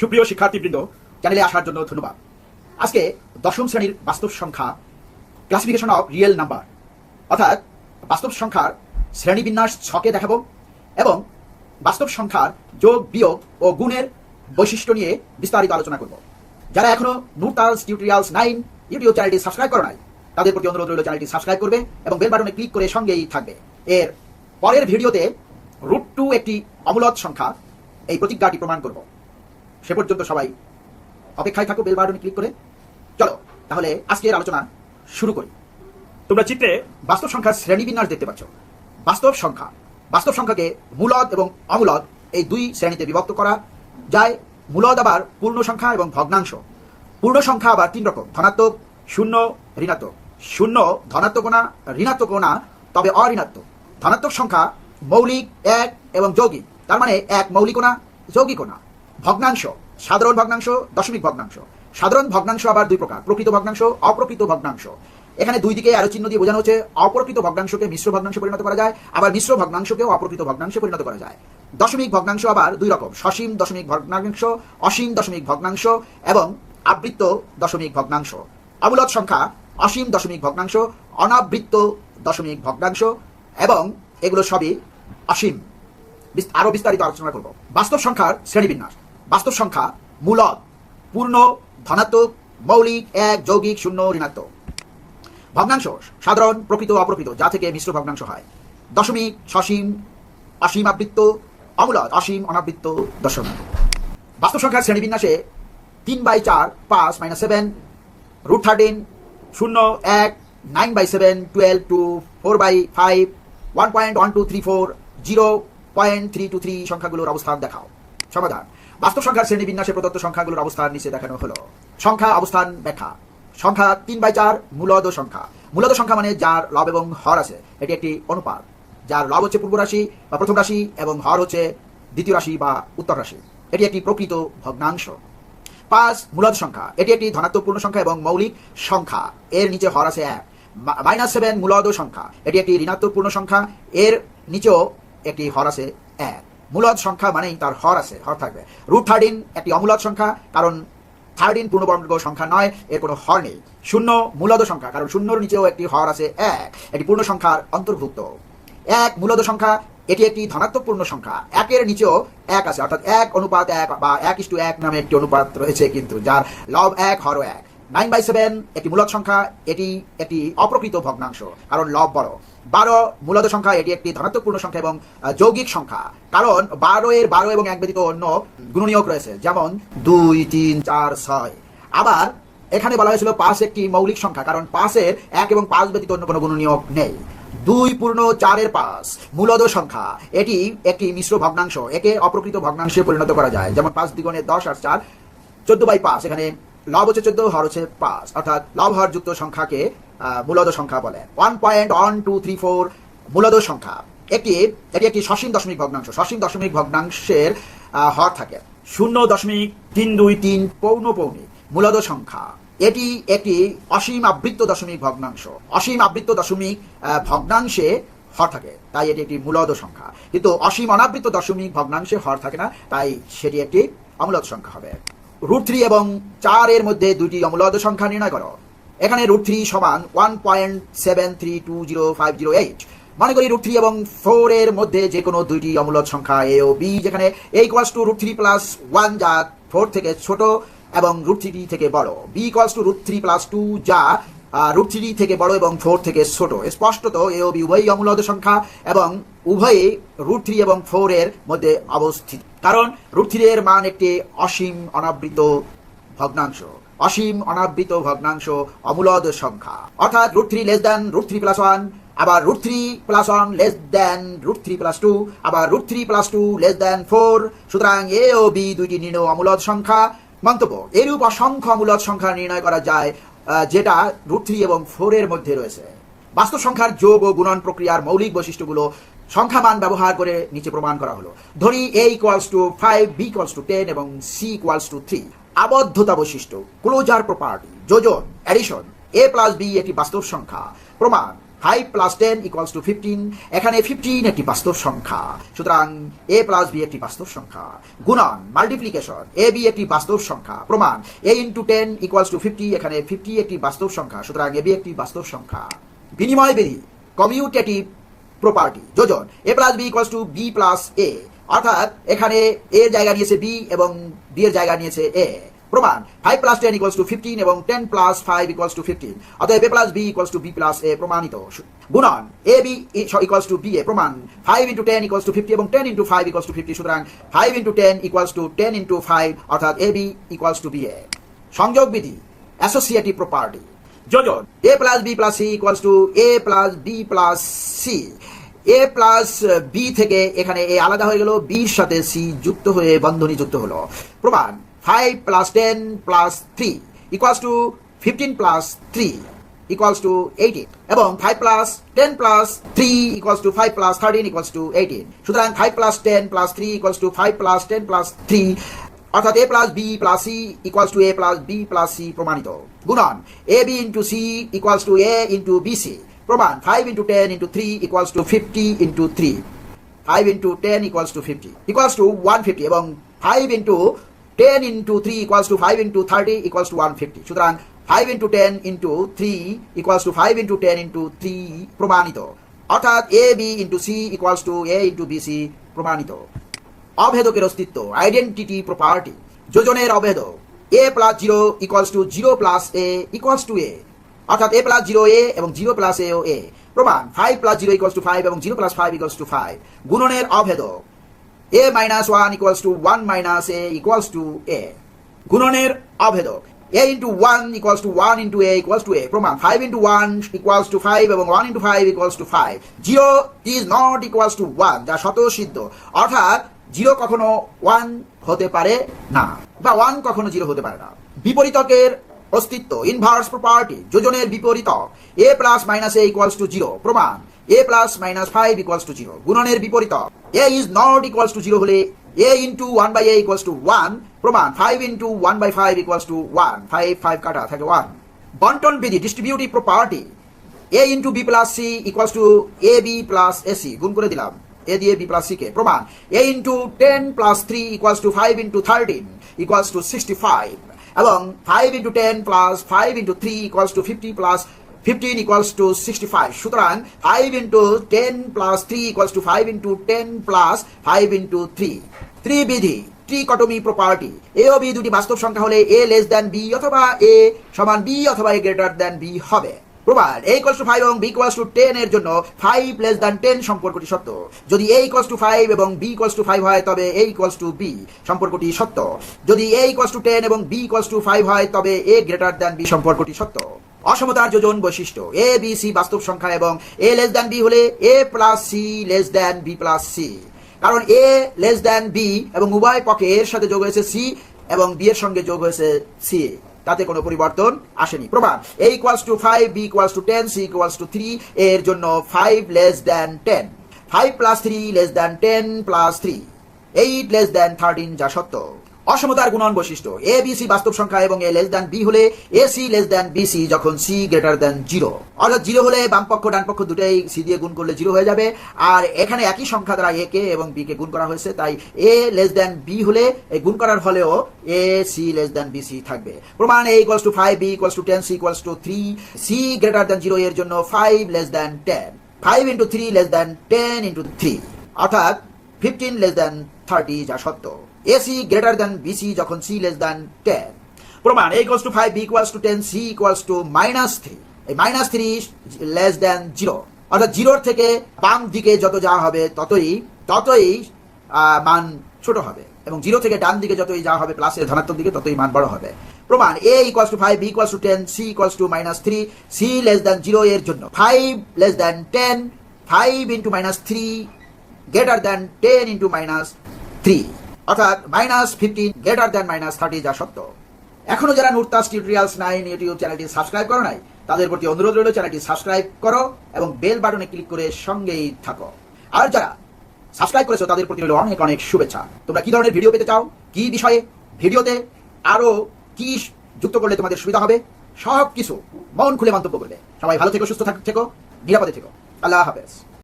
সুপ্রিয় শিক্ষার্থীবৃন্দ চ্যানেলে আসার জন্য ধন্যবাদ। আজকে দশম শ্রেণির বাস্তব সংখ্যা ক্লাসিফিকেশন অফ রিয়েল নাম্বার অর্থাৎ বাস্তব সংখ্যার শ্রেণীবিন্যাস ছকে দেখাবো এবং বাস্তব সংখ্যার যোগ, বিয়োগ ও গুণের বৈশিষ্ট্য নিয়ে বিস্তারিত আলোচনা করব। যারা এখনও নুরতালস টিউটোরিয়ালস নাইন ইউটিউব চ্যানেলটি সাবস্ক্রাইব করে নাই, তাদের প্রতি অনুরোধ রইল চ্যানেলটি সাবস্ক্রাইব করবে এবং বেল বাটনে ক্লিক করে সঙ্গেই থাকবে। এর পরের ভিডিওতে রুট টু একটি অমূলত সংখ্যা, এই প্রতিজ্ঞাটি প্রমাণ করব। সে পর্যন্ত সবাই অপেক্ষায় থাকো বেল বাটনে ক্লিক করে। চলো, তাহলে আজকের আলোচনা শুরু করি। তোমরা চিত্রে বাস্তব সংখ্যার শ্রেণীবিন্যাস দেখতে পাচ্ছ। বাস্তব সংখ্যা। বাস্তব সংখ্যাকে মূলদ এবং অমূলদ এই দুই শ্রেণীতে বিভক্ত করা যায়। মূলদ আবার পূর্ণ সংখ্যা এবং ভগ্নাংশ। পূর্ণ সংখ্যা আবার তিন রকম, ধনাত্মক, শূন্য, ঋণাত্মক। শূন্য, ধনাত্মক না ঋণাত্মক না তবে অঋণাত্মক। ধনাত্মক সংখ্যা মৌলিক, এক এবং যৌগিক। তার মানে এক মৌলিক না যৌগিক না ভগ্নাংশ, সাধারণ ভগ্নাংশ, দশমিক ভগ্নাংশ। সাধারণ ভগ্নাংশ আবার দুই প্রকার, প্রকৃত ভগ্নাংশ, অপ্রকৃত ভগ্নাংশ। এখানে দুই দিকে আরও চিহ্ন দিয়ে বোঝানো হচ্ছে, অপ্রকৃত ভগ্নাংশকে মিশ্র ভগ্নাংশে পরিণত করা যায়, আবার মিশ্র ভগ্নাংশকেও অপ্রকৃত ভগ্নাংশে পরিণত করা যায়। দশমিক ভগ্নাংশ আবার দুই রকম, সসীম দশমিক ভগ্নাংশ, অসীম দশমিক ভগ্নাংশ এবং আবৃত্ত দশমিক ভগ্নাংশ। অমূলত সংখ্যা, অসীম দশমিক ভগ্নাংশ, অনাবৃত্ত দশমিক ভগ্নাংশ এবং এগুলো সবই অসীম। আরও বিস্তারিত আলোচনা করব। বাস্তব সংখ্যার শ্রেণীবিন্যাস। বাস্তব সংখ্যা মূলদ পূর্ণ, ধনাত্মক, মৌলিক, এক, যৌগিক, শূন্য, ঋণাত্মক। ভগ্নাংশ সাধারণ, প্রকৃত, অপ্রকৃত, যা থেকে মিশ্র ভগ্নাংশ হয়। দশমিক, সসীম, অসীম আবৃত্ত, অমূলদ, অসীম অনাবৃত্ত, দশমিক। বাস্তব সংখ্যার শ্রেণীবিন্যাসে তিন বাই চার, পাঁচ মাইনাস সেভেন, রুট থার্টিন, শূন্য, এক, nine by seven, twelve two four by five, one point one two three four, zero point three two three সংখ্যাগুলোর অবস্থান দেখাও। সমাধান। বাস্তব সংখ্যার শ্রেণীবিন্যাসে প্রদত্ত সংখ্যাগুলোর অবস্থান নিচে দেখানো হলো। সংখ্যা, অবস্থান, ব্যাখ্যা। সংখ্যা তিন বাই চার, মূলদ সংখ্যা। মূলদ সংখ্যা মানে যার লব এবং হর আছে। এটি একটি অনুপাত। যার লব হচ্ছে পূর্ব রাশি বা প্রথম রাশি এবং হর হচ্ছে দ্বিতীয় রাশি বা উত্তর রাশি। এটি একটি প্রকৃত ভগ্নাংশ। পাঁচ, মূলদ সংখ্যা। এটি একটি ধনাত্মক পূর্ণ সংখ্যা এবং মৌলিক সংখ্যা। এর নিচে হর আছে এক। মাইনাস সেভেন, মূলদ সংখ্যা। এটি একটি ঋণাত্মক পূর্ণ সংখ্যা। এর নিচেও একটি হর আছে এক। মূলদ সংখ্যা মানেই তার হর আছে, হর থাকবে। রুট থার্টিন একটি অমূলদ সংখ্যা, কারণ থার্টিন পূর্ণবর্গ সংখ্যা নয়, এর কোনো হর নেই। শূন্য মূলদ সংখ্যা, কারণ শূন্যর নিচেও একটি হর আছে, এক। এটি পূর্ণ সংখ্যার অন্তর্ভুক্ত। এক মূলদ সংখ্যা, এটি একটি ধনাত্মক পূর্ণ সংখ্যা। একের নিচেও এক আছে, অর্থাৎ এক অনুপাত এক বা এক ইস্টু এক নামে একটি অনুপাত রয়েছে কিন্তু, যার লব এক হর এক। নাইন বাই সেভেন একটি মূলদ সংখ্যা, এটি একটি অপ্রকৃত ভগ্নাংশ, কারণ লব বড়। বারো, মূলদ সংখ্যা, এটি একটি ধনাত্মক পূর্ণ সংখ্যা এবং যৌগিক সংখ্যা, কারণ বারো এর বারো এবং এক ব্যতীত অন্য গুণনীয়ক রয়েছে, যেমন দুই, তিন, চার, ছয়। আবার এখানে বলা হয়েছিল পাঁচ একটি মৌলিক সংখ্যা, কারণ পাঁচের এক এবং পাঁচ ব্যতীত অন্য কোনো গুণনীয়ক নেই। দুই পূর্ণ চারের পাঁচ, মূলদ সংখ্যা, এটি একটি মিশ্র ভগ্নাংশ, একে অপ্রকৃত ভগ্নাংশে পরিণত করা যায়। যেমন পাঁচ দ্বিগুণে দশ আর চার, চোদ্দ বাই পাঁচ, এখানে লব হচ্ছে চোদ্দ, হর হচ্ছে পাঁচ। অর্থাৎ লাভ হর যুক্ত সংখ্যাকে মূলদ সংখ্যা বলে। One point one two three four মূলদ সংখ্যা। এটি এটি একটি সসীম দশমিক ভগ্নাংশ। সসীম দশমিক ভগ্নাংশের হর থাকে। শূন্য দশমিক তিন দুই তিন পৌন পৌনে মূলদ সংখ্যা। এটি একটি অসীম আবৃত্ত দশমিক ভগ্নাংশ। অসীম আবৃত্ত দশমিক ভগ্নাংশে হর থাকে। তাই এটি একটি মূলদ সংখ্যা। কিন্তু অসীম অনাবৃত্ত দশমিক ভগ্নাংশে হর থাকে না। তাই সেটি একটি অমূলদ সংখ্যা হবে। রুট থ্রি এবং চার এর মধ্যে দুইটি অমূলদ সংখ্যা নির্ণয় করো। এখানে রুট থ্রি সমান one point seven three two zero five zero eight মনে করি রুট থ্রি এবং ফোর এর মধ্যে যে কোনো দুইটি অমূলদ সংখ্যা এ ও বি যেখানে A equals to root three plus one যা ফোর থেকে ছোট এবং রুট থ্রি থেকে বড়। B equals to root three plus two যা রুট থ্রি থেকে বড় এবং ফোর থেকে ছোট। স্পষ্টত এ ও বি উভয়ই অমূলদ সংখ্যা এবং উভয়ই রুট থ্রি এবং ফোর এর মধ্যে অবস্থিত। কারণ রুট থ্রি এর মান একটি অসীম অনাবৃত ভগ্নাংশ। অসীম অনাবৃত ভগ্নাংশ অমূলদ সংখ্যা। অর্থাৎ root three less than root three plus one আবার root three plus one less than root three plus two আবার root three plus two less than four সুতরাং এ ও বি দুইটি নির্ণ অমূলদ সংখ্যা। মন্তব্য, এরূপ অসংখ্য অমূলদ সংখ্যা নির্ণয় করা যায় যেটা রুট থ্রি এবং ফোরের মধ্যে রয়েছে। বাস্তব সংখ্যার যোগ ও গুণন প্রক্রিয়ার মৌলিক বৈশিষ্ট্যগুলো সংখ্যা মান ব্যবহার করে নিচে প্রমাণ করা হলো। ধরি A equals to five B equals to ten এবং সি ইকুয়ালস টু থ্রি আবদ্ধতা বৈশিষ্ট্য ক্লোজার প্রপার্টি যোজন অ্যাডিশন এ প্লাস বি একটি বাস্তব সংখ্যা। প্রমাণ five plus ten equals to fifteen এখানে ফিফটিন একটি বাস্তব সংখ্যা। সুতরাং এ প্লাস বি একটি বাস্তব সংখ্যা। গুণন মাল্টিপ্লিকেশন এ বি একটি বাস্তব সংখ্যা। প্রমাণ A into ten equals to fifty এখানে ফিফটি একটি বাস্তব সংখ্যা। সুতরাং এ বি একটি বাস্তব সংখ্যা। বিনিময় বিধি কমিউটেটিভ প্রপার্টি যোজন A plus B equals to B plus A অর্থাৎ এখানে এর জায়গা নিয়েছে বি এবং বি এর জায়গা নিয়েছে এ প্রমাণ। Five plus ten equals to fifteen এবং ten plus five equals to fifteen অতএব A plus B equals to B plus A প্রমাণিত। গুণন। A B equals to B A প্রমাণ। Five into ten equals to fifty এবং ten into five equals to fifty সুতরাং five into ten equals to ten into five অর্থাৎ A B equals to B A সংযোগ বিধি। Associative property যোজন। A plus B plus C equals to A plus B plus C A plus B থেকে এখানে এ আলাদা হয়ে গেল। বির সাথে সি যুক্ত হয়ে বন্ধনী যুক্ত হলো। প্রমাণ। Five plus ten plus three equals to fifteen plus three equals to eighteen এবং five plus ten plus three equals to five plus thirteen equals to eighteen সুতরাং five plus ten plus three equals to five plus ten plus three অর্থাৎ A plus B plus C equals to A plus B plus C প্রমাণিত গুণন A B into C equals to A into B C প্রমাণ five into ten into three equals to fifty into three five into ten equals to fifty equals to one fifty এবং five into ten into three equals to five into thirty equals to one fifty সুতরাং five into ten into three equals to five into ten into three প্রমাণিত। অর্থাৎ A B into C equals to A into B C প্রমাণিত। অভেদকের অস্তিত্ব identity property যোজনের অভেদক A plus zero equals to zero plus A equals to A অর্থাৎ A plus zero এ এবং zero plus এ ও A প্রমাণ five plus zero equals to five এবং zero plus five equals to five গুণনের অভেদক A minus one equals to one minus A equals to A গুণনের অভেদক A into one equals to one into A equals to A প্রমাণ five into one equals to five এবং one into five equals to five zero is not equals to one যা শত সিদ্ধ অর্থাৎ zero কখনো one হতে পারে না, বা ওয়ান কখনো জিরো হতে পারে না। বিপরীতকের অস্তিত্ব ইনভার্স প্রপার্টি যোজনের বিপরীতক। A plus minus A equals to zero প্রমাণ A plus minus five equals to zero গুণনের বিপরীতক A is not equals to zero হলে A into one by A equals to one প্রমাণ five into one by five equals to one five five কাটা থাকে one বন্টন বিধি distributive property A into B plus C equals to A B plus A C গুণ করে দিলাম। A দিয়ে B plus C কে, প্রমাণ A into ten plus three equals to five into thirteen equals to sixty five এবং five into ten plus five into three equals to fifty plus fifteen equals to sixty five সুতরাং five into ten plus three equals to five into ten plus five into three ত্রিবিধি trichotomy property A ও B দুটি বাস্তব সংখ্যা হলে এ less than B অথবা এ সমান B অথবা এ greater than B হবে। প্রমাণ এ ইকুয়ালস টু ফাইভ এবং বি ইকুয়ালস টু টেন এর জন্য ফাইভ লেস দ্যান টেন সম্পর্কটি সত্য। যদি এ ইকুয়ালস টু ফাইভ এবং বি ইকুয়ালস টু ফাইভ হয়, তবে এ ইকুয়ালস টু বি সম্পর্কটি সত্য। যদি এ ইকুয়ালস টু টেন এবং বি ইকুয়ালস টু ফাইভ হয়, তবে এ গ্রেটার দ্যান বি সম্পর্কটি সত্য। অসমতার যোজন বৈশিষ্ট্য। এ বি সি বাস্তব সংখ্যা এবং এ লেস দ্যান বি হলে A plus C less than B plus C কারণ এ লেস দ্যান বি এবং উভয় পক্ষে এর সাথে যোগ হয়েছে সি এবং বি এর সঙ্গে যোগ হয়েছে সি তাতে কোনো পরিবর্তন আসেনি। প্রমাণ A equals to five B equals to ten C equals to three এর জন্য five less than ten five plus three less than ten plus three eight less than thirteen যা সত্য। অসমতার গুণন বৈশিষ্ট্য। এ বি সি বাস্তব সংখ্যা এবং এ লেস দ্যান বি হলে A C less than B C যখন সি গ্রেটার দ্যান জিরো অর্থাৎ জিরো হলে বাম পক্ষ ডান পক্ষ দুটাই সি দিয়ে গুণ করলে জিরো হয়ে যাবে। আর এখানে একই সংখ্যা দ্বারা এ কে এবং বি কে গুণ করা হয়েছে, তাই এ লেস দ্যান বি হলে গুণ করার ফলেও A C less than B C থাকবে। প্রমাণ A equals to five B equals to ten C equals to three C greater than zero এর জন্য five less than ten five into three less than ten into three অর্থাৎ fifteen less than thirty যা সত্য। A C greater than B C যখন C less than ten প্রমাণ A equals to five B equals to ten C equals to minus three এই minus three less than zero অর্থাৎ জিরোর থেকে বাম দিকে যত যাওয়া হবে ততই ততই মান ছোট হবে। এবং জিরো থেকে ডান দিকে যতই যাওয়া হবে প্লাসের ধনাত্মক দিকে ততই মান বড় হবে। প্রমাণ a equals to five b equals to ten c equals to minus three c less than zero এর জন্য। Five less than ten five into minus three greater than ten into minus three অর্থাৎ minus fifteen greater than minus thirty যা সত্য। এখনও যারা নুরতাস tutorials nine YouTube চ্যানেলটি subscribe করো নাই, তাদের প্রতি অনুরোধ রইল চ্যানেলটি সাবস্ক্রাইব করো এবং বেল বাটনে ক্লিক করে সঙ্গেই থাকো। আর যারা সাবস্ক্রাইব করেছ, তাদের প্রতি রইল অনেক অনেক শুভেচ্ছা। তোমরা কি ধরনের ভিডিও পেতে চাও? কি বিষয়ে? ভিডিওতে আরও কি যুক্ত করলে তোমাদের সুবিধা হবে? সব কিছু মন খুলে মন্তব্য করবে। সবাই ভালো থেকো, সুস্থ থেকো, নিরাপদে থেকো। আল্লাহ হাফেজ।